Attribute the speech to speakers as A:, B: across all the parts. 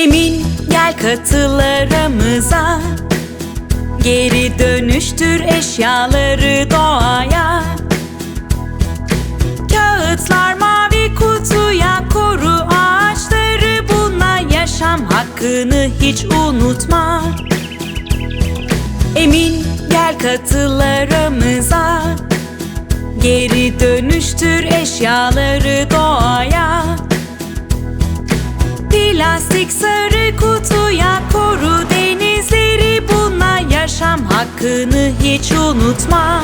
A: Emin gel katıl aramıza Geri dönüştür eşyaları doğaya. Kağıtlar mavi kutuya koru ağaçları. Bununla yaşam hakkını hiç unutma. Emin gel katıl aramıza Geri dönüştür eşyaları doğaya Plastik sarı kutuya koru denizleri Bununla yaşam hakkını hiç unutma.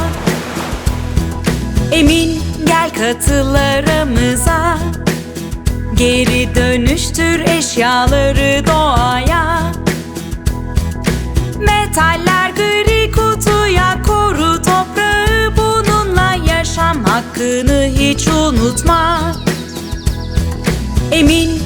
A: Emin gel katıl aramıza Geri dönüştür eşyaları doğaya. Metaller gri kutuya koru toprağı Bununla yaşam hakkını hiç unutma. Emin